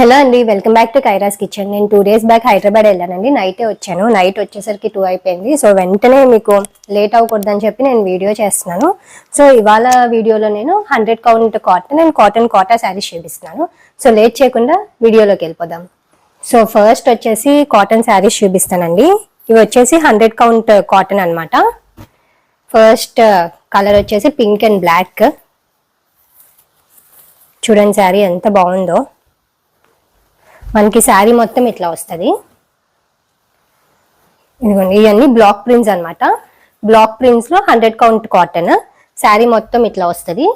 Hello అండి welcome back to Kaira's kitchen. నేను two days back Hyderabad వెళ్ళానండి. నైటే వచ్చాను. నైట్ వచ్చేసరికి టూ అయిపోయింది. సో వెంటనే మీకు లేట్ అవ్వకూడదని చెప్పి నేను వీడియో చేస్తున్నాను. సో ఇవాళ వీడియోలో నేను hundred count cotton and cotton Kota saris చూపిస్తున్నాను. సో లేట్ చేయకుండా వీడియోలోకి వెళ్ళిపోదాం. సో ఫస్ట్ వచ్చేసి కాటన్ శారీస్ చూపిస్తానండి. ఇవి వచ్చేసి హండ్రెడ్ కౌంట్ కాటన్ అనమాట ఫస్ట్ కలర్ వచ్చేసి పింక్ అండ్ బ్లాక్ చూడండి శారీ ఎంత బాగుందో. మనకి శారీ మొత్తం ఇట్లా వస్తుంది. ఇదిగోండి ఇవన్నీ బ్లాక్ ప్రింట్స్ అనమాట బ్లాక్ ప్రింట్స్లో హండ్రెడ్ కౌంట్ కాటన్ శారీ మొత్తం ఇట్లా వస్తుంది.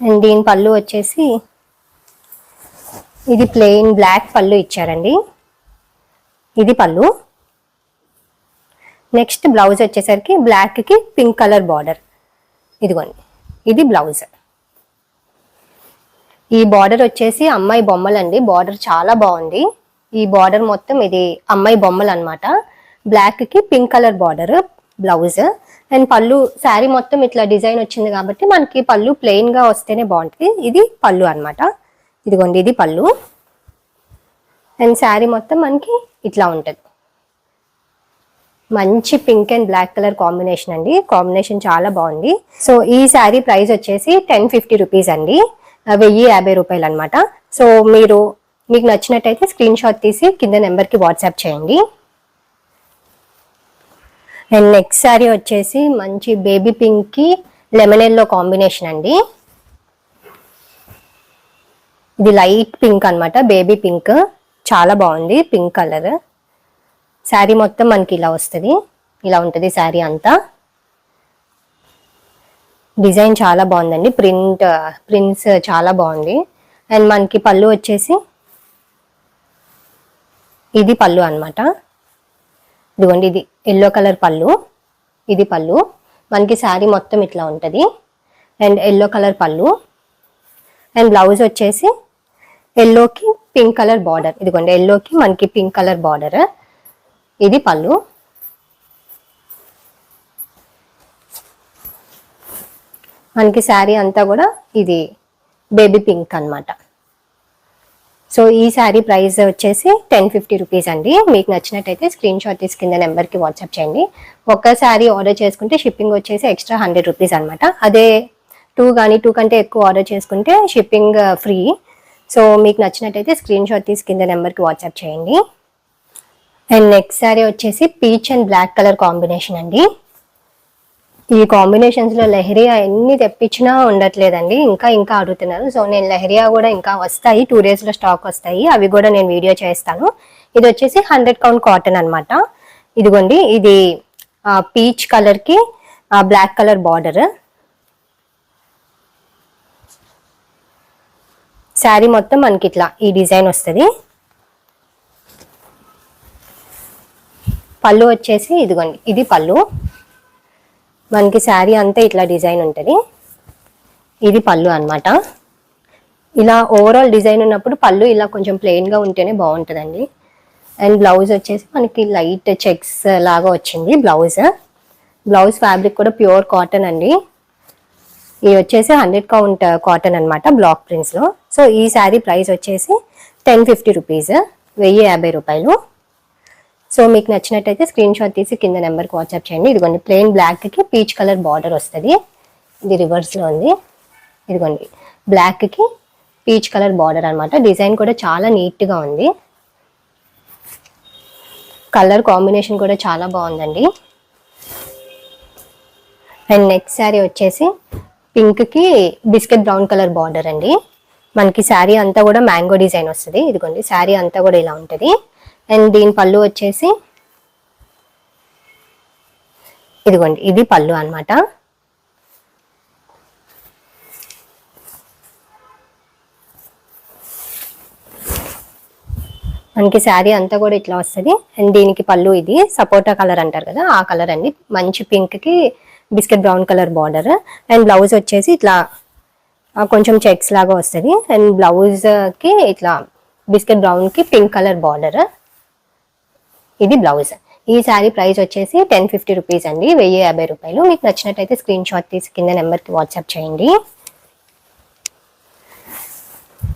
అండ్ దీని పళ్ళు వచ్చేసి ఇది ప్లెయిన్ బ్లాక్ పళ్ళు ఇచ్చారండి. ఇది పళ్ళు. నెక్స్ట్ బ్లౌజ్ వచ్చేసరికి బ్లాక్కి పింక్ కలర్ బార్డర్ ఇదిగోండి ఇది బ్లౌజ్ ఈ బార్డర్ వచ్చేసి అమ్మాయి బొమ్మలు అండి బార్డర్ చాలా బాగుంది. ఈ బార్డర్ మొత్తం ఇది అమ్మాయి బొమ్మలు అనమాట బ్లాక్కి pink colour border blouse and పళ్ళు శారీ మొత్తం ఇట్లా డిజైన్ వచ్చింది కాబట్టి మనకి పళ్ళు ప్లెయిన్గా వస్తేనే బాగుంటుంది. ఇది పళ్ళు అన్నమాట. ఇదిగోండి ఇది పళ్ళు. అండ్ శారీ మొత్తం మనకి ఇట్లా ఉంటుంది. మంచి pink and black colour combination అండి. కాంబినేషన్ చాలా బాగుంది. సో ఈ శారీ ప్రైస్ వచ్చేసి టెన్ ఫిఫ్టీ రూపీస్ అండి. వెయ్యి యాభై రూపాయలు అనమాట సో మీరు మీకు నచ్చినట్టయితే స్క్రీన్ షాట్ తీసి కింద నెంబర్కి వాట్సాప్ చేయండి. అండ్ నెక్స్ట్ శారీ వచ్చేసి మంచి బేబీ పింక్కి లెమన్ ఎల్లో కాంబినేషన్ అండి. ఇది లైట్ పింక్ అన్నమాట బేబీ పింక్ చాలా బాగుంది పింక్ కలర్ శారీ మొత్తం మనకి ఇలా వస్తుంది. ఇలా ఉంటుంది శారీ అంతా. డిజైన్ చాలా బాగుందండి. ప్రింట్ ప్రింట్స్ చాలా బాగుంది. అండ్ మనకి పళ్ళు వచ్చేసి ఇది పళ్ళు అనమాట ఇదిగోండి ఇది ఎల్లో కలర్ పళ్ళు. ఇది పళ్ళు. మనకి శారీ మొత్తం ఇట్లా ఉంటుంది. అండ్ ఎల్లో కలర్ పళ్ళు. అండ్ బ్లౌజ్ వచ్చేసి ఎల్లోకి పింక్ కలర్ బార్డర్. ఇదిగోండి ఎల్లోకి మనకి పింక్ కలర్ బార్డర్. ఇది పళ్ళు. మనకి శారీ అంతా కూడా ఇది బేబీ పింక్ అన్నమాట. సో ఈ శారీ ప్రైస్ వచ్చేసి టెన్ ఫిఫ్టీ రూపీస్ అండి. మీకు నచ్చినట్టయితే స్క్రీన్ షాట్ తీసి కింద నెంబర్కి వాట్సాప్ చేయండి. ఒక్క శారీ ఆర్డర్ చేసుకుంటే షిప్పింగ్ వచ్చేసి ఎక్స్ట్రా హండ్రెడ్ రూపీస్ అనమాట అదే టూ కానీ టూ కంటే ఎక్కువ ఆర్డర్ చేసుకుంటే షిప్పింగ్ uh, ఫ్రీ. సో మీకు నచ్చినట్టయితే స్క్రీన్ షాట్ తీసి కింద నెంబర్కి వాట్సాప్ చేయండి. అండ్ నెక్స్ట్ శారీ వచ్చేసి peach and black colour combination అండి. ఈ కాంబినేషన్స్లో లెహరియా ఎన్ని తెప్పించినా ఉండట్లేదండి. ఇంకా ఇంకా అడుగుతున్నారు. సో నేను లెహరియా కూడా ఇంకా వస్తాయి. టూ డేస్లో స్టాక్ వస్తాయి. అవి కూడా నేను వీడియో చేస్తాను. ఇది వచ్చేసి హండ్రెడ్ కౌంట్ కాటన్ అనమాట ఇదిగోండి. ఇది పీచ్ కలర్కి బ్లాక్ కలర్ బార్డర్ శారీ మొత్తం మనకి ఇట్లా ఈ డిజైన్ వస్తుంది. పళ్ళు వచ్చేసి ఇదిగోండి. ఇది పళ్ళు. మనకి శారీ అంతా ఇట్లా డిజైన్ ఉంటుంది. ఇది పళ్ళు అన్నమాట. ఇలా ఓవరాల్ డిజైన్ ఉన్నప్పుడు పళ్ళు ఇలా కొంచెం ప్లెయిన్గా ఉంటేనే బాగుంటుందండి. అండ్ బ్లౌజ్ వచ్చేసి మనకి లైట్ చెక్స్ లాగా వచ్చింది బ్లౌజ్ బ్లౌజ్ ఫ్యాబ్రిక్ కూడా ప్యూర్ కాటన్ అండి. ఇది వచ్చేసి హండ్రెడ్ కౌంట్ కాటన్ అనమాట బ్లాక్ ప్రింట్స్లో సో ఈ శారీ ప్రైస్ వచ్చేసి టెన్ ఫిఫ్టీ రూపీస్ వెయ్యి యాభై రూపాయలు. సో మీకు నచ్చినట్టయితే స్క్రీన్ షాట్ తీసి కింద నెంబర్కి వాట్సాప్ చేయండి. ఇదిగోండి ప్లెయిన్ బ్లాక్కి పీచ్ కలర్ బార్డర్ వస్తుంది. ఇది రివర్స్లో ఉంది. ఇదిగోండి బ్లాక్కి పీచ్ కలర్ బార్డర్ అన్నమాట. డిజైన్ కూడా చాలా నీట్గా ఉంది. కలర్ కాంబినేషన్ కూడా చాలా బాగుందండి. అండ్ నెక్స్ట్ శారీ వచ్చేసి పింక్కి బిస్కెట్ బ్రౌన్ కలర్ బార్డర్ అండి. మనకి శారీ అంతా కూడా మ్యాంగో డిజైన్ వస్తుంది. ఇదిగోండి శారీ అంతా కూడా ఇలా ఉంటుంది. అండ్ దీని పళ్ళు వచ్చేసి ఇదిగోండి ఇది పళ్ళు అనమాట మనకి శారీ అంతా కూడా ఇట్లా వస్తుంది. అండ్ దీనికి పళ్ళు ఇది సపోటా కలర్ అంటారు కదా ఆ కలర్ అండి. మంచి పింక్కి biscuit brown colour border. And blouse వచ్చేసి ఇట్లా కొంచెం చెక్స్ లాగా వస్తుంది. అండ్ బ్లౌజ్కి ఇట్లా బిస్కెట్ బ్రౌన్కి పింక్ కలర్ బార్డర్. ఇది బ్లౌజ్. ఈ శారీ ప్రైస్ వచ్చేసి టెన్ ఫిఫ్టీ రూపీస్ అండి. వెయ్యి యాభై రూపాయలు. మీకు నచ్చినట్టయితే స్క్రీన్ షాట్ తీసి కింద నెంబర్కి వాట్సాప్ చేయండి.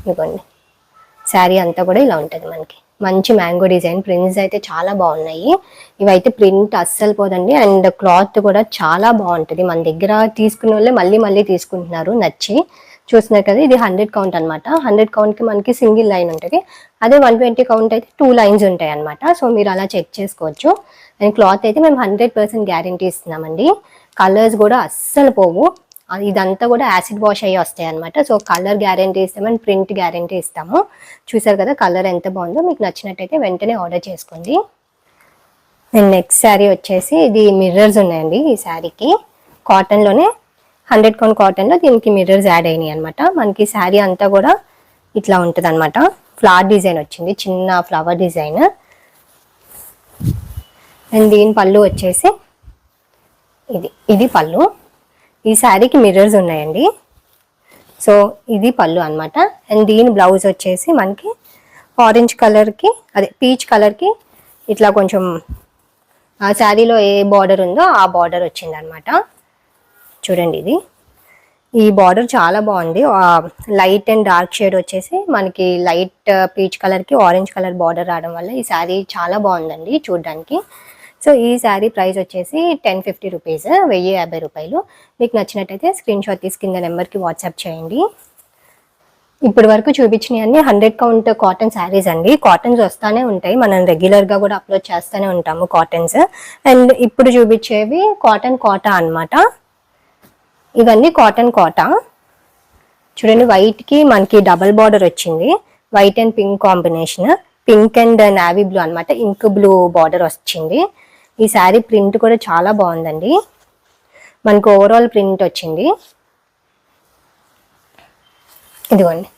ఇదిగోండి శారీ అంతా కూడా ఇలా ఉంటుంది మనకి. మంచి మ్యాంగో డిజైన్. ప్రింట్స్ అయితే చాలా బాగున్నాయి. ఇవైతే ప్రింట్ అస్సలు పోదండి. అండ్ క్లాత్ కూడా చాలా బాగుంటుంది. మన దగ్గర తీసుకున్న వాళ్ళే మళ్ళీ మళ్ళీ తీసుకుంటున్నారు. నచ్చి. చూస్తున్నారు కదా ఇది హండ్రెడ్ కౌంట్ అనమాట హండ్రెడ్ కౌంట్కి మనకి సింగిల్ లైన్ ఉంటుంది. అదే వన్ ట్వంటీ కౌంట్ అయితే టూ లైన్స్ ఉంటాయి అనమాట సో మీరు అలా చెక్ చేసుకోవచ్చు. అండ్ క్లాత్ అయితే మేము హండ్రెడ్ పర్సెంట్ గ్యారంటీ ఇస్తున్నామండి. కలర్స్ కూడా అస్సలు పోవు. ఇదంతా కూడా యాసిడ్ వాష్ అయ్యి వస్తాయి అనమాట సో కలర్ గ్యారంటీ ఇస్తాము అండ్ ప్రింట్ గ్యారంటీ ఇస్తాము. చూసారు కదా కలర్ ఎంత బాగుందో. మీకు నచ్చినట్టయితే వెంటనే ఆర్డర్ చేసుకోండి. అండ్ నెక్స్ట్ శారీ వచ్చేసి ఇది మిర్రర్స్ ఉన్నాయండి ఈ శారీకి కాటన్లోనే హండ్రెడ్ కౌంట్ కాటన్లో దీనికి మిర్రర్స్ యాడ్ అయినాయి అనమాట మనకి శారీ అంతా కూడా ఇట్లా ఉంటుంది అనమాట ఫ్లవర్ డిజైన్ వచ్చింది చిన్న ఫ్లవర్ డిజైన్. అండ్ దీని పళ్ళు వచ్చేసి ఇది ఇది పళ్ళు. ఈ శారీకి మిర్రర్స్ ఉన్నాయండి. సో ఇది పళ్ళు అనమాట అండ్ దీని బ్లౌజ్ వచ్చేసి మనకి ఆరెంజ్ కలర్కి అదే పీచ్ కలర్కి ఇట్లా కొంచెం ఆ శారీలో ఏ బార్డర్ ఉందో ఆ బార్డర్ వచ్చిందనమాట చూడండి ఇది. ఈ బార్డర్ చాలా బాగుంది. లైట్ అండ్ డార్క్ షేడ్ వచ్చేసి మనకి లైట్ పీచ్ కలర్కి ఆరెంజ్ కలర్ బార్డర్ రావడం వల్ల ఈ శారీ చాలా బాగుందండి చూడడానికి. సో ఈ శారీ ప్రైస్ వచ్చేసి టెన్ ఫిఫ్టీ రూపీస్ వెయ్యి యాభై రూపాయలు. మీకు నచ్చినట్టయితే స్క్రీన్ షాట్ తీసి కింద నెంబర్కి వాట్సాప్ చేయండి. ఇప్పటి వరకు చూపించినవన్నీ హండ్రెడ్ కౌంట్ కాటన్ శారీస్ అండి. కాటన్స్ వస్తానే ఉంటాయి. మనం రెగ్యులర్గా కూడా అప్లోడ్ చేస్తూనే ఉంటాము కాటన్స్ అండ్ ఇప్పుడు చూపించేవి కాటన్ కోటా అన్నమాట. ఇవన్నీ కాటన్ కోట చూడండి వైట్కి మనకి డబల్ బార్డర్ వచ్చింది. White and pink combination pink and navy blue అన్నమాట. ఇంక్ బ్లూ బార్డర్ వచ్చింది. ఈ శారీ ప్రింట్ కూడా చాలా బాగుందండి. మనకు ఓవరాల్ ప్రింట్ వచ్చింది. ఇదిగోండి.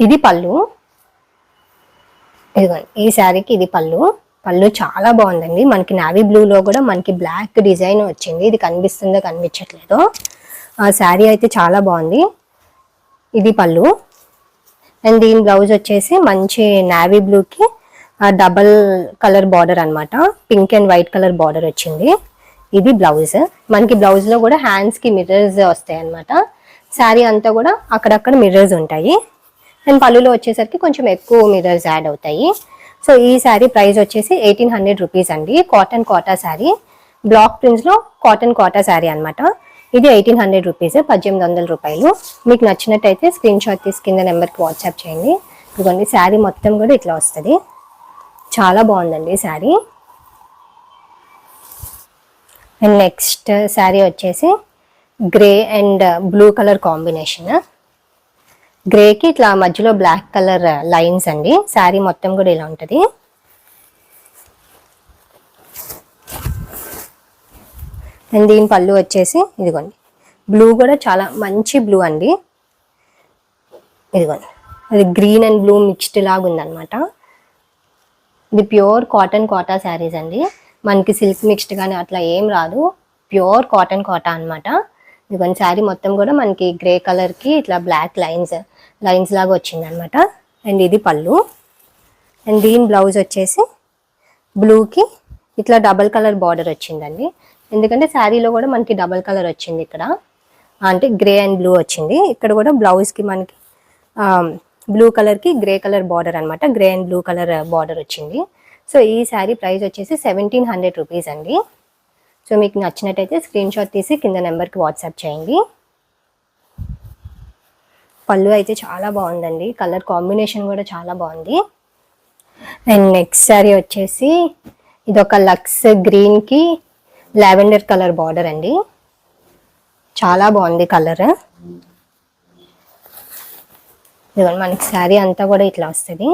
ఇది పళ్ళు. ఇదిగోండి ఈ శారీకి ఇది పళ్ళు. పళ్ళు చాలా బాగుందండి. మనకి నావీ బ్లూలో కూడా మనకి బ్లాక్ డిజైన్ వచ్చింది. ఇది కనిపిస్తుందో కనిపించట్లేదు. ఆ శారీ అయితే చాలా బాగుంది. ఇది పళ్ళు. అండ్ దీని బ్లౌజ్ వచ్చేసి మంచి నావీ బ్లూకి డబల్ కలర్ బార్డర్ అనమాట pink and white colour border వచ్చింది. ఇది బ్లౌజ్ మనకి బ్లౌజ్లో కూడా హ్యాండ్స్కి మిర్రర్స్ వస్తాయి అన్నమాట శారీ అంతా కూడా అక్కడక్కడ మిర్రర్స్ ఉంటాయి. అండ్ పళ్ళులో వచ్చేసరికి కొంచెం ఎక్కువ మిర్రర్స్ యాడ్ అవుతాయి. సో ఈ శారీ ప్రైస్ వచ్చేసి ఎయిటీన్ హండ్రెడ్ రూపీస్ అండి. కాటన్ కోటా శారీ. బ్లాక్ ప్రింట్స్లో కాటన్ కోటా శారీ అన్నమాట. ఇది ఎయిటీన్ హండ్రెడ్ రూపీస్ పద్దెనిమిది వందల రూపాయలు. మీకు నచ్చినట్టయితే స్క్రీన్ షాట్ తీసి కింద నెంబర్కి వాట్సాప్ చేయండి. ఇదిగోండి శారీ మొత్తం కూడా ఇట్లా వస్తుంది. చాలా బాగుందండి శారీ. అండ్ నెక్స్ట్ శారీ వచ్చేసి grey and blue colour combination. గ్రేకి ఇట్లా మధ్యలో బ్లాక్ కలర్ లైన్స్ అండి. శారీ మొత్తం కూడా ఇలా ఉంటుంది. అండ్ దీని పళ్ళు వచ్చేసి ఇదిగోండి. బ్లూ కూడా చాలా మంచి బ్లూ అండి. ఇదిగోండి. అది గ్రీన్ అండ్ బ్లూ మిక్స్డ్ లాగా ఉందన్నమాట. ఇది ప్యూర్ కాటన్ కోటా శారీస్ అండి. మనకి సిల్క్ మిక్స్డ్ కానీ అట్లా ఏం రాదు. ప్యూర్ కాటన్ కోటా అనమాట ఇదిగోండి శారీ మొత్తం కూడా మనకి గ్రే కలర్కి ఇట్లా బ్లాక్ లైన్స్ లైన్స్ లాగా వచ్చింది అనమాట అండ్ ఇది పళ్ళు. అండ్ దీని బ్లౌజ్ వచ్చేసి బ్లూకి ఇట్లా డబల్ కలర్ బార్డర్ వచ్చిందండి. ఎందుకంటే శారీలో కూడా మనకి డబల్ కలర్ వచ్చింది ఇక్కడ. అంటే గ్రే అండ్ బ్లూ వచ్చింది. ఇక్కడ కూడా బ్లౌజ్కి మనకి బ్లూ కలర్కి గ్రే కలర్ బార్డర్ అనమాట. Grey and blue colour border వచ్చింది. సో ఈ శారీ ప్రైస్ వచ్చేసి సెవెంటీన్ హండ్రెడ్ రూపీస్ అండి. సో మీకు నచ్చినట్టయితే స్క్రీన్ షాట్ తీసి కింద నెంబర్కి వాట్సాప్ చేయండి. పళ్ళు అయితే చాలా బాగుందండి. కలర్ కాంబినేషన్ కూడా చాలా బాగుంది. అండ్ నెక్స్ట్ శారీ వచ్చేసి ఇది ఒక లక్స్ గ్రీన్కి లావెండర్ కలర్ బార్డర్ అండి. చాలా బాగుంది కలర్. ఇదిగోండి మనకి శారీ అంతా కూడా ఇట్లా వస్తుంది.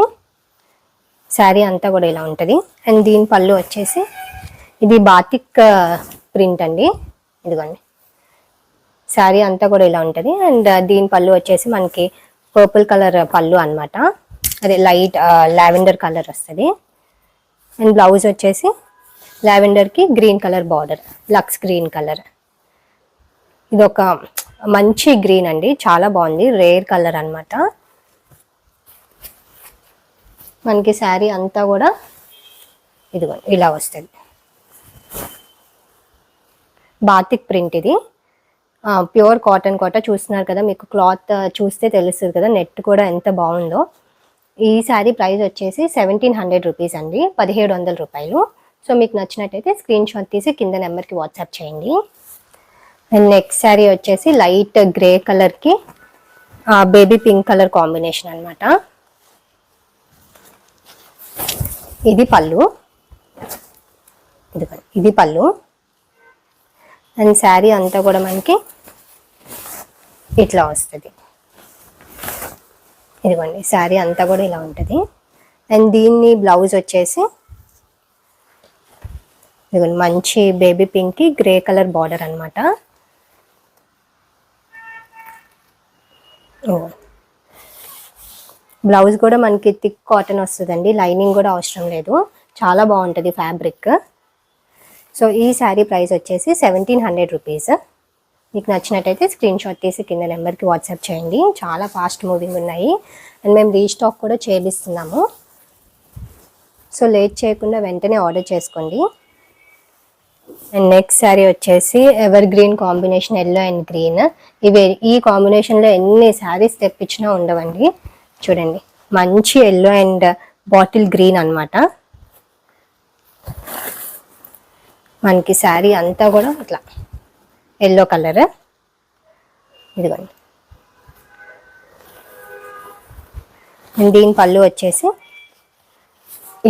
శారీ అంతా కూడా ఇలా ఉంటుంది. అండ్ దీని పళ్ళు వచ్చేసి ఇది బాతిక్ ప్రింట్ uh, అండి. ఇదిగోండి. శారీ అంతా కూడా ఇలా ఉంటుంది. అండ్ దీని పళ్ళు వచ్చేసి మనకి పర్పుల్ కలర్ పళ్ళు అన్నమాట. అదే లైట్ లావెండర్ కలర్ వస్తుంది. అండ్ బ్లౌజ్ వచ్చేసి లావెండర్కి green colour border looks green colour ఇది ఒక మంచి గ్రీన్ అండి. చాలా బాగుంది. రేర్ కలర్ అన్నమాట. మనకి శారీ అంతా కూడా ఇదిగోండి ఇలా వస్తుంది. బాతిక్ ప్రింట్ ఇది. ప్యూర్ కాటన్ కోట చూస్తున్నారు కదా మీకు క్లాత్ చూస్తే తెలుస్తుంది కదా నెట్ కూడా ఎంత బాగుందో. ఈ శారీ ప్రైస్ వచ్చేసి సెవెంటీన్ హండ్రెడ్ రూపీస్ అండి పదిహేడు వందల రూపాయలు. సో మీకు నచ్చినట్టయితే స్క్రీన్ షాట్ తీసి కింద నెంబర్కి వాట్సాప్ చేయండి. అండ్ నెక్స్ట్ శారీ వచ్చేసి లైట్ గ్రే కలర్కి బేబీ పింక్ కలర్ కాంబినేషన్ అనమాట ఇది పళ్ళు. ఇది పళ్ళు. అండ్ శారీ అంతా కూడా మనకి ఇట్లా వస్తుంది. ఇదిగోండి శారీ అంతా కూడా ఇలా ఉంటుంది. అండ్ దీన్ని బ్లౌజ్ వచ్చేసి ఇదిగోండి మంచి బేబీ పింక్కి గ్రే కలర్ బార్డర్ అనమాట బ్లౌజ్ కూడా మనకి థిక్ కాటన్ వస్తుందండి లైనింగ్ కూడా అవసరం లేదు. చాలా బాగుంటుంది ఫ్యాబ్రిక్. సో ఈ శారీ ప్రైస్ వచ్చేసి సెవెంటీన్ హండ్రెడ్ రూపీస్. మీకు నచ్చినట్టయితే స్క్రీన్ షాట్ తీసి కింద నెంబర్కి వాట్సాప్ చేయండి. చాలా ఫాస్ట్ మూవింగ్ ఉన్నాయి. అండ్ మేము రీస్టాక్ కూడా చేపిస్తున్నాము. సో లేట్ చేయకుండా వెంటనే ఆర్డర్ చేసుకోండి. అండ్ నెక్స్ట్ శారీ వచ్చేసి evergreen combination yellow and green. ఇవి ఈ కాంబినేషన్లో ఎన్ని శారీస్ తెప్పించినా ఉండవండి. చూడండి. మంచి ఎల్లో అండ్ బాటిల్ గ్రీన్ అన్నమాట. మనకి శారీ అంతా కూడా ఇట్లా. Yellow colour. ఇదిగోండి. దీని పళ్ళు వచ్చేసి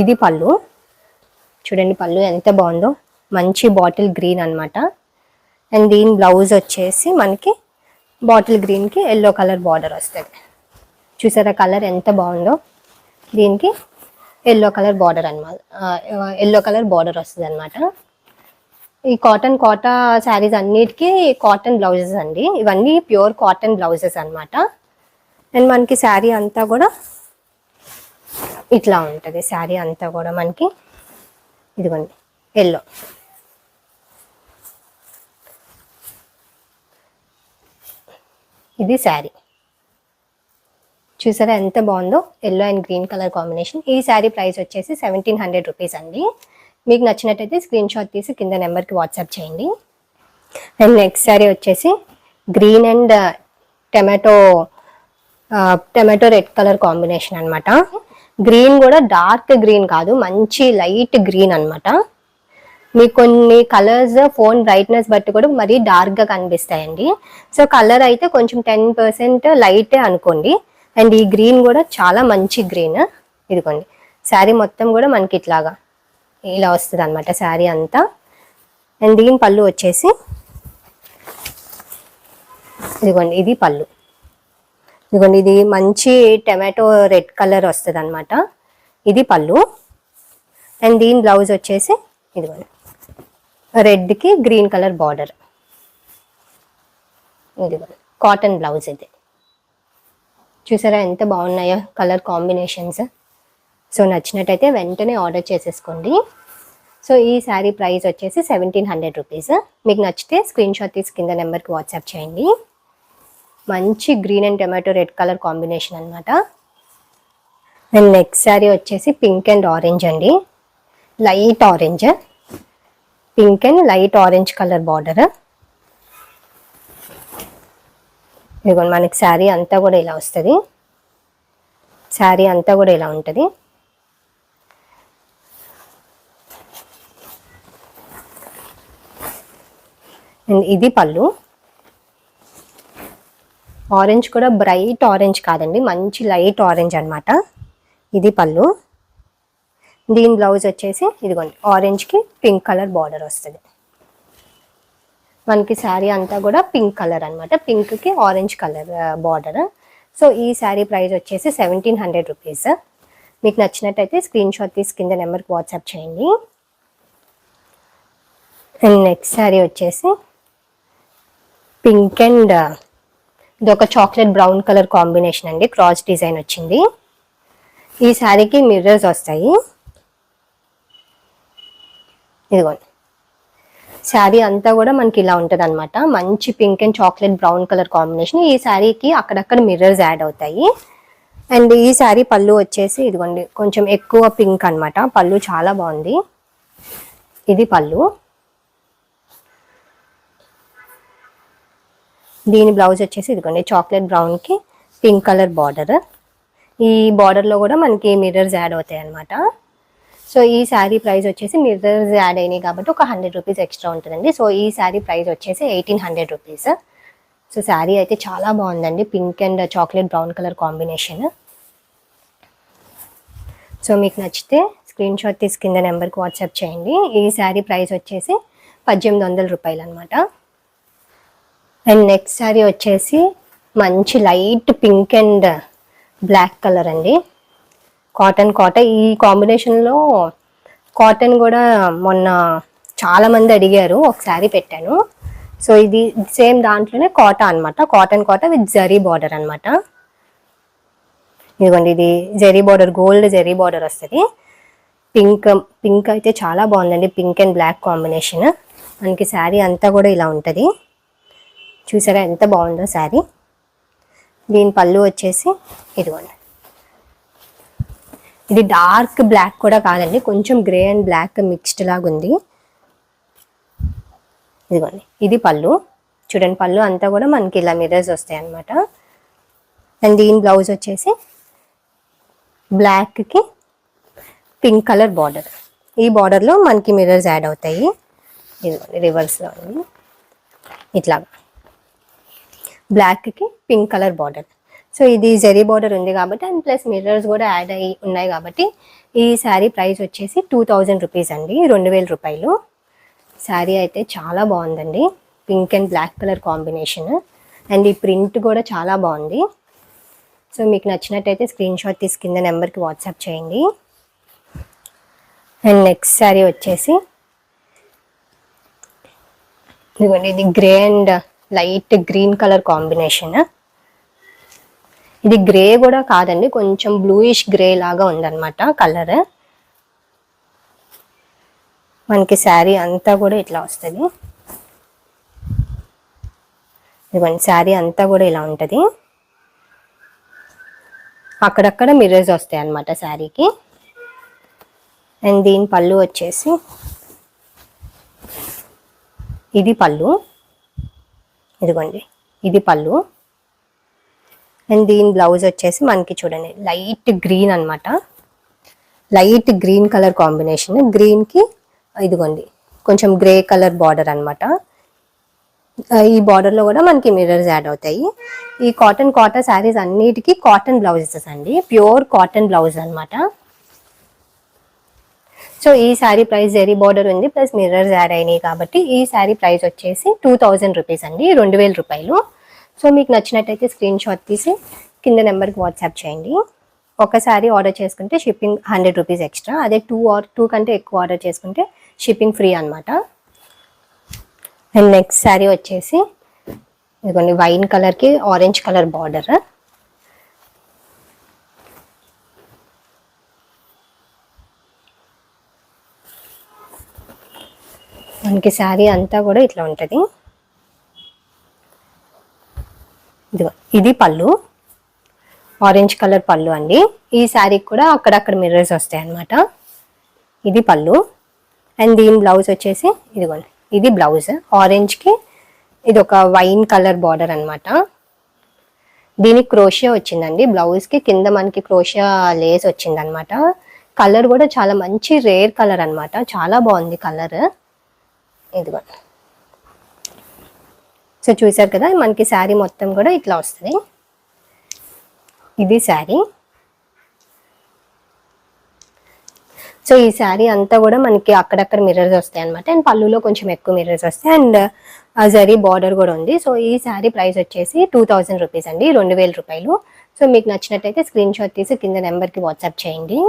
ఇది పళ్ళు. చూడండి పళ్ళు ఎంత బాగుందో. మంచి బాటిల్ గ్రీన్ అన్నమాట. అండ్ దీని బ్లౌజ్ వచ్చేసి మనకి బాటిల్ గ్రీన్కి ఎల్లో కలర్ బార్డర్ వస్తుంది. చూసారా కలర్ ఎంత బాగుందో? దీనికి ఎల్లో కలర్ బార్డర్ అనమాట ఎల్లో కలర్ బార్డర్ వస్తుంది అనమాట ఈ కాటన్ కోటా శారీస్ అన్నిటికీ కాటన్ బ్లౌజెస్ అండి. ఇవన్నీ ప్యూర్ కాటన్ బ్లౌజెస్ అనమాట అండ్ మనకి శారీ అంతా కూడా ఇట్లా ఉంటుంది. శారీ అంతా కూడా మనకి ఇదిగోండి ఎల్లో ఇది శారీ చూసారా ఎంత బాగుందో? Yellow and green colour combination ఈ శారీ ప్రైస్ వచ్చేసి సెవెంటీన్ హండ్రెడ్ రూపీస్ అండి. మీకు నచ్చినట్టయితే స్క్రీన్ షాట్ తీసి కింద నెంబర్కి వాట్సాప్ చేయండి. అండ్ నెక్స్ట్ శారీ వచ్చేసి green and tomato tomato red colour combination అన్నమాట. గ్రీన్ కూడా డార్క్ గ్రీన్ కాదు మంచి లైట్ గ్రీన్ అన్నమాట. మీకు కొన్ని కలర్స్ ఫోన్ బ్రైట్నెస్ బట్టి కూడా మరీ డార్క్గా కనిపిస్తాయండి. సో కలర్ అయితే కొంచెం టెన్ పర్సెంట్ లైటే అనుకోండి. అండ్ ఈ గ్రీన్ కూడా చాలా మంచి గ్రీన్ ఇదిగోండి. శారీ మొత్తం కూడా మనకి ఇట్లాగా ఇలా వస్తుంది అనమాట శారీ అంతా. అండ్ దీని పళ్ళు వచ్చేసి ఇదిగోండి ఇది పళ్ళు. ఇదిగోండి ఇది మంచి టమాటో రెడ్ కలర్ వస్తుంది అనమాట ఇది పళ్ళు. అండ్ దీని బ్లౌజ్ వచ్చేసి ఇదిగోండి రెడ్కి గ్రీన్ కలర్ బార్డర్. ఇదిగోండి కాటన్ బ్లౌజ్ ఇది. చూసారా ఎంత బాగున్నాయో కలర్ కాంబినేషన్స్. సో నచ్చినట్టయితే వెంటనే ఆర్డర్ చేసేసుకోండి. సో ఈ శారీ ప్రైస్ వచ్చేసి సెవెంటీన్ హండ్రెడ్ రూపీస్ మీకు నచ్చితే స్క్రీన్ షాట్ తీసి కింద నెంబర్కి వాట్సాప్ చేయండి. మంచి green and tomato red colour combination అనమాట అండ్ నెక్స్ట్ శారీ వచ్చేసి పింక్ అండ్ ఆరెంజ్ అండి. Light orange pink and light orange colour border ఇదిగోండి మనకి శారీ అంతా కూడా ఇలా వస్తుంది. శారీ అంతా కూడా ఇలా ఉంటుంది. ఇది పళ్ళు. ఆరెంజ్ కూడా బ్రైట్ ఆరెంజ్ కాదండి మంచి లైట్ ఆరెంజ్ అనమాట ఇది పళ్ళు. దీని బ్లౌజ్ వచ్చేసి ఇదిగోండి ఆరెంజ్కి పింక్ కలర్ బార్డర్ వస్తుంది. మనకి శారీ అంతా కూడా పింక్ కలర్ అనమాట పింక్కి ఆరెంజ్ కలర్ బార్డర్ సో ఈ శారీ ప్రైస్ వచ్చేసి సెవెంటీన్ హండ్రెడ్ రూపీస్ మీకు నచ్చినట్టయితే స్క్రీన్ షాట్ తీసి కింద నెంబర్కి వాట్సాప్ చేయండి. అండ్ నెక్స్ట్ శారీ వచ్చేసి పింక్ అండ్ ఇది ఒక చాక్లెట్ బ్రౌన్ కలర్ కాంబినేషన్ అండి. క్రాస్ డిజైన్ వచ్చింది. ఈ శారీకి మిర్రర్స్ వస్తాయి. ఇదిగోండి. శారీ అంతా కూడా మనకి ఇలా ఉంటుంది అనమాట మంచి pink and chocolate brown colour combination. ఈ శారీకి అక్కడక్కడ మిర్రర్స్ యాడ్ అవుతాయి. అండ్ ఈ శారీ పళ్ళు వచ్చేసి ఇదిగోండి కొంచెం ఎక్కువ పింక్ అన్నమాట. పళ్ళు చాలా బాగుంది. ఇది పళ్ళు. దీని బ్లౌజ్ వచ్చేసి ఇదిగోండి చాక్లెట్ బ్రౌన్కి పింక్ కలర్ బార్డర్ ఈ బార్డర్లో కూడా మనకి మిర్రర్స్ యాడ్ అవుతాయి అనమాట సో ఈ శారీ ప్రైస్ వచ్చేసి మిర్రర్స్ యాడ్ అయినాయి కాబట్టి ఒక హండ్రెడ్ రూపీస్ ఎక్స్ట్రా ఉంటుందండి. సో ఈ శారీ ప్రైస్ వచ్చేసి eighteen hundred rupees so sari అయితే చాలా బాగుందండి pink and chocolate brown colour combination so మీకు నచ్చితే స్క్రీన్ షాట్ తీసి కింద నెంబర్కి వాట్సాప్ చేయండి. ఈ శారీ ప్రైస్ వచ్చేసి పద్దెనిమిది వందల రూపాయలు అనమాట అండ్ నెక్స్ట్ శారీ వచ్చేసి మంచి light pink and black colour అండి. కాటన్ కాటన్ ఈ కాంబినేషన్లో కాటన్ కూడా మొన్న చాలా మంది అడిగారు ఒక శారీ పెట్టాను. సో ఇది సేమ్ దాంట్లోనే కాట అనమాట cotton Kota with zari border అనమాట ఇదిగోండి ఇది zari border gold zari border వస్తుంది. పింక్ పింక్ అయితే చాలా బాగుందండి పింక్ అండ్ బ్లాక్ కాంబినేషన్. మనకి శారీ అంతా కూడా ఇలా ఉంటుంది. చూసారా ఎంత బాగుందో శారీ. దీని పళ్ళు వచ్చేసి ఇదిగోండి. ఇది డార్క్ బ్లాక్ కూడా కాదండి కొంచెం గ్రే అండ్ బ్లాక్ మిక్స్డ్ లాగా ఉంది. ఇదిగోండి ఇది పళ్ళు. చూడండి పళ్ళు అంతా కూడా మనకి ఇలా మిర్రర్స్ వస్తాయి అన్నమాట. అండ్ దీని బ్లౌజ్ వచ్చేసి బ్లాక్కి పింక్ కలర్ బార్డర్ ఈ బార్డర్లో మనకి మిర్రర్స్ యాడ్ అవుతాయి. ఇదిగోండి రివర్స్లో ఇట్లా ఇట్లాగా. బ్లాక్కి పింక్ కలర్ బార్డర్. సో ఇది జెరీ బార్డర్ ఉంది కాబట్టి అండ్ ప్లస్ మిర్రర్స్ కూడా యాడ్ అయ్యి ఉన్నాయి కాబట్టి ఈ శారీ ప్రైస్ వచ్చేసి టూ థౌజండ్ రూపీస్ అండి. రెండు వేల రూపాయలు. శారీ అయితే చాలా బాగుందండి. Pink and black colour combination. And ఈ ప్రింట్ కూడా చాలా బాగుంది. సో మీకు నచ్చినట్టయితే స్క్రీన్ షాట్ తీసి కింద నెంబర్కి వాట్సాప్ చేయండి. అండ్ నెక్స్ట్ శారీ వచ్చేసి ఇదిగోండి ఇది grey and light green colour combination. ఇది గ్రే కూడా కాదండి కొంచెం బ్లూయిష్ గ్రే లాగా ఉందన్నమాట కలర్. మనకి శారీ అంతా కూడా ఇట్లా వస్తుంది. ఇదిగోండి శారీ అంతా కూడా ఇలా ఉంటుంది. అక్కడక్కడ మిర్రర్స్ వస్తాయి అన్నమాట శారీకి. అండ్ దీని పళ్ళు వచ్చేసి ఇది పళ్ళు. ఇదిగోండి. ఇది పళ్ళు. అండ్ దీని బ్లౌజ్ వచ్చేసి మనకి చూడండి. లైట్ గ్రీన్ అన్నమాట. లైట్ గ్రీన్ కలర్ కాంబినేషన్ గ్రీన్కి ఇదిగోండి. కొంచెం గ్రే కలర్ బార్డర్ అనమాట ఈ బార్డర్లో కూడా మనకి మిర్రర్స్ యాడ్ అవుతాయి. ఈ కాటన్ కాటన్ శారీస్ అన్నిటికీ కాటన్ బ్లౌజెస్ అండి. ప్యూర్ కాటన్ బ్లౌజ్ అనమాట సో ఈ శారీ ప్రైస్ జెరీ బార్డర్ ఉంది. ప్లస్ మిర్రర్స్ యాడ్ అయినాయి కాబట్టి ఈ శారీ ప్రైస్ వచ్చేసి టూ థౌజండ్ రూపీస్ అండి. రెండు వేల రూపాయలు. సో మీకు నచ్చినట్టయితే స్క్రీన్ షాట్ తీసి కింద నెంబర్కి వాట్సాప్ చేయండి. ఒక శారీ ఆర్డర్ చేసుకుంటే షిప్పింగ్ హండ్రెడ్ రూపీస్ ఎక్స్ట్రా అదే టూ ఆర్ టూ కంటే ఎక్కువ ఆర్డర్ చేసుకుంటే షిప్పింగ్ ఫ్రీ అనమాట అండ్ నెక్స్ట్ శారీ వచ్చేసి ఇదిగోండి వైన్ కలర్కి ఆరెంజ్ కలర్ బార్డర్ మనకి శారీ అంతా కూడా ఇట్లా ఉంటుంది. ఇదిగో ఇది పళ్ళు. ఆరెంజ్ కలర్ పళ్ళు అండి. ఈ శారీకి కూడా అక్కడక్కడ మిర్రర్స్ వస్తాయి అనమాట ఇది పళ్ళు. అండ్ దీని బ్లౌజ్ వచ్చేసి ఇదిగోండి ఇది బ్లౌజ్ ఆరెంజ్కి ఇది ఒక వైన్ కలర్ బార్డర్ అన్నమాట. దీనికి క్రోషియా వచ్చిందండి. బ్లౌజ్కి కింద మనకి క్రోషియా లేస్ వచ్చింది అనమాట కలర్ కూడా చాలా మంచి రేర్ కలర్ అనమాట చాలా బాగుంది కలర్ ఇదిగో. సో చూసారు కదా మనకి శారీ మొత్తం కూడా ఇట్లా వస్తుంది. ఇది శారీ. సో ఈ శారీ అంతా కూడా మనకి అక్కడక్కడ మిర్రర్స్ వస్తాయి అనమాట అండ్ పళ్ళులో కొంచెం ఎక్కువ మిర్రర్స్ వస్తాయి. అండ్ జరీ బార్డర్ కూడా ఉంది. సో ఈ శారీ ప్రైస్ వచ్చేసి టూ థౌజండ్ రూపీస్ అండి. రెండు వేల రూపాయలు. సో మీకు నచ్చినట్టయితే స్క్రీన్ షాట్ తీసి కింద నెంబర్కి వాట్సాప్ చేయండి.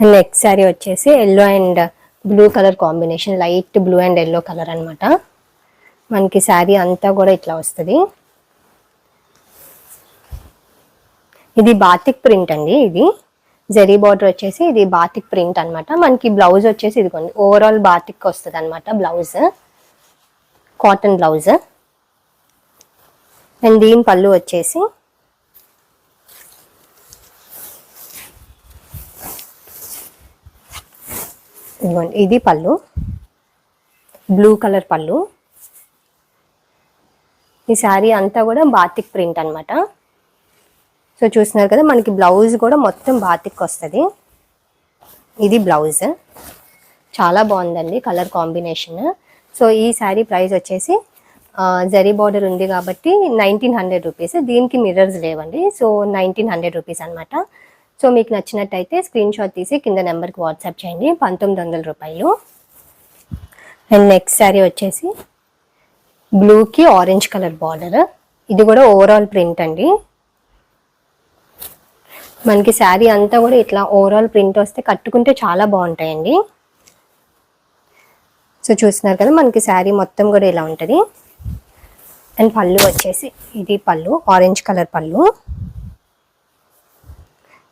నెక్స్ట్ శారీ వచ్చేసి yellow and blue colour combination light blue and yellow colour అనమాట మనకి శారీ అంతా కూడా ఇట్లా వస్తుంది. ఇది బాతిక్ ప్రింట్ అండి ఇది. జరీ బార్డర్ వచ్చేసి ఇది బాతిక్ ప్రింట్ అన్నమాట. మనకి బ్లౌజ్ వచ్చేసి ఇదిగోండి ఓవరాల్ బాతిక్ వస్తుంది అనమాట బ్లౌజ్ కాటన్ బ్లౌజ్ అండ్ దీని పళ్ళు వచ్చేసి ఇదిగోండి ఇది పళ్ళు. బ్లూ కలర్ పళ్ళు. ఈ శారీ అంతా కూడా బాతిక్ ప్రింట్ అనమాట సో చూస్తున్నారు కదా మనకి బ్లౌజ్ కూడా మొత్తం బాతిక్ వస్తుంది. ఇది బ్లౌజ్ చాలా బాగుందండి కలర్ కాంబినేషన్ సో ఈ శారీ ప్రైస్ వచ్చేసి జరీ బార్డర్ ఉంది కాబట్టి నైన్టీన్ హండ్రెడ్ రూపీస్ దీనికి మిర్రర్స్ లేవండి. సో నైన్టీన్ హండ్రెడ్ రూపీస్ అనమాట సో మీకు నచ్చినట్టయితే స్క్రీన్ షాట్ తీసి కింద నెంబర్కి వాట్సాప్ చేయండి. పంతొమ్మిది వందల రూపాయలు. అండ్ నెక్స్ట్ శారీ వచ్చేసి బ్లూకి ఆరెంజ్ కలర్ బార్డర్ ఇది కూడా ఓవరాల్ ప్రింట్ అండి. మనకి శారీ అంతా కూడా ఇట్లా ఓవరాల్ ప్రింట్ వస్తే కట్టుకుంటే చాలా బాగుంటాయండి. సో చూస్తున్నారు కదా మనకి శారీ మొత్తం కూడా ఇలా ఉంటుంది. అండ్ పళ్ళు వచ్చేసి ఇది pallu orange colour pallu.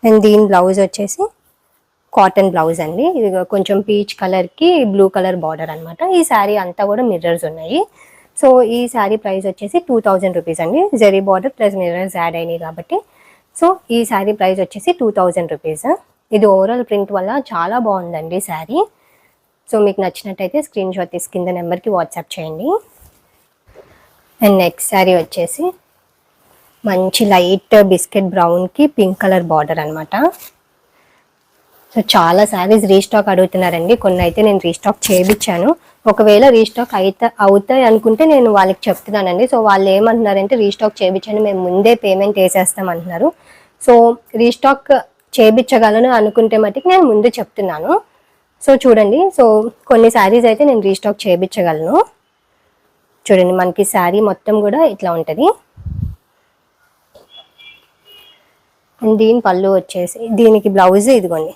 And దీని బ్లౌజ్ వచ్చేసి కాటన్ బ్లౌజ్ అండి. ఇది కొంచెం పీచ్ కలర్కి బ్లూ కలర్ బార్డర్ అన్నమాట. ఈ శారీ అంతా కూడా మిర్రర్స్ ఉన్నాయి. సో ఈ శారీ ప్రైస్ వచ్చేసి టూ థౌజండ్ రూపీస్ అండి. Zari border plus mirrors add అయినాయి కాబట్టి. సో ఈ శారీ ప్రైస్ వచ్చేసి టూ థౌజండ్ రూపీస్. ఇది ఓవరాల్ ప్రింట్ వల్ల చాలా బాగుందండి శారీ. సో మీకు నచ్చినట్టయితే స్క్రీన్ షాట్ తీసి కింద నెంబర్కి వాట్సాప్ చేయండి. అండ్ నెక్స్ట్ శారీ వచ్చేసి మంచి లైట్ బిస్కెట్ బ్రౌన్కి పింక్ కలర్ బార్డర్ అనమాట సో చాలా శారీస్ రీస్టాక్ అడుగుతున్నారండి. కొన్ని అయితే నేను రీస్టాక్ చేయించాను. ఒకవేళ రీస్టాక్ అయితే అవుతాయి అనుకుంటే నేను వాళ్ళకి చెప్తున్నానండి. సో వాళ్ళు ఏమంటున్నారంటే రీస్టాక్ చేయించండి మేము ముందే పేమెంట్ వేసేస్తాం అంటున్నారు. సో రీస్టాక్ చేయించగలను అనుకుంటే మటుకు నేను ముందు చెప్తున్నాను. సో చూడండి సో కొన్ని శారీస్ అయితే నేను రీస్టాక్ చేయించగలను. చూడండి మనకి శారీ మొత్తం కూడా ఇట్లా ఉంటుంది. అండ్ దీని పళ్ళు వచ్చేసి దీనికి బ్లౌజ్ ఇదిగోండి.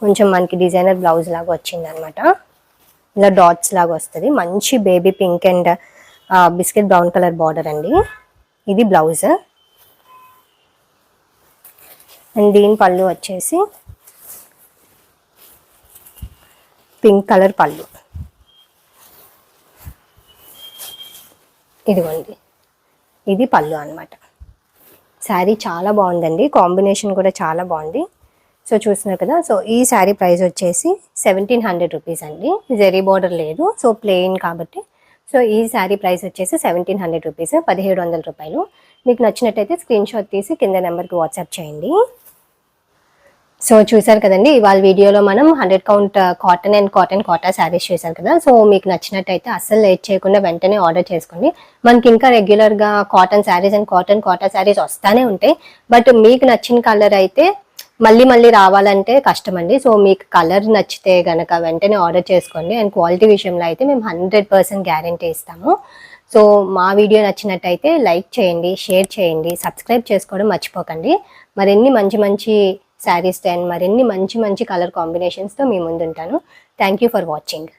కొంచెం మనకి డిజైనర్ బ్లౌజ్ లాగా వచ్చింది అనమాట ఇలా డాట్స్ లాగా వస్తుంది. మంచి baby pink and biscuit brown colour border అండి. ఇది బ్లౌజ్ అండ్ దీని పళ్ళు వచ్చేసి పింక్ కలర్ పళ్ళు. ఇదిగోండి. ఇది పళ్ళు అన్నమాట శారీ చాలా బాగుందండి. కాంబినేషన్ కూడా చాలా బాగుంది. సో చూస్తున్నారు కదా. సో ఈ శారీ ప్రైస్ వచ్చేసి సెవెంటీన్ హండ్రెడ్ రూపీస్ అండి. జెరీ బార్డర్ లేదు. సో ప్లెయిన్ కాబట్టి. సో ఈ శారీ ప్రైస్ వచ్చేసి సెవెంటీన్ హండ్రెడ్ రూపీస్. పదిహేడు వందల రూపాయలు. మీకు నచ్చినట్టయితే స్క్రీన్ షాట్ తీసి కింద నెంబర్కి వాట్సాప్ చేయండి. సో చూసారు కదండి ఇవాళ వీడియోలో మనం hundred count cotton and cotton Kota saris చూసారు కదా. సో మీకు నచ్చినట్టయితే అస్సలు లేట్ చేయకుండా వెంటనే ఆర్డర్ చేసుకోండి. మనకి ఇంకా రెగ్యులర్గా cotton saris and cotton Kota saris వస్తానే ఉంటాయి. బట్ మీకు నచ్చిన కలర్ అయితే మళ్ళీ మళ్ళీ రావాలంటే కష్టం అండి సో మీకు కలర్ నచ్చితే గనక వెంటనే ఆర్డర్ చేసుకోండి. అండ్ క్వాలిటీ విషయంలో అయితే మేము హండ్రెడ్ పర్సెంట్ గ్యారంటీ ఇస్తాము. సో మా వీడియో నచ్చినట్టయితే లైక్ చేయండి షేర్ చేయండి సబ్స్క్రైబ్ చేసుకోవడం మర్చిపోకండి. మరిన్ని మంచి మంచి శారీస్ అండ్ మరిన్ని మంచి మంచి కలర్ కాంబినేషన్స్తో మీ ముందుంటాను. Thank you for watching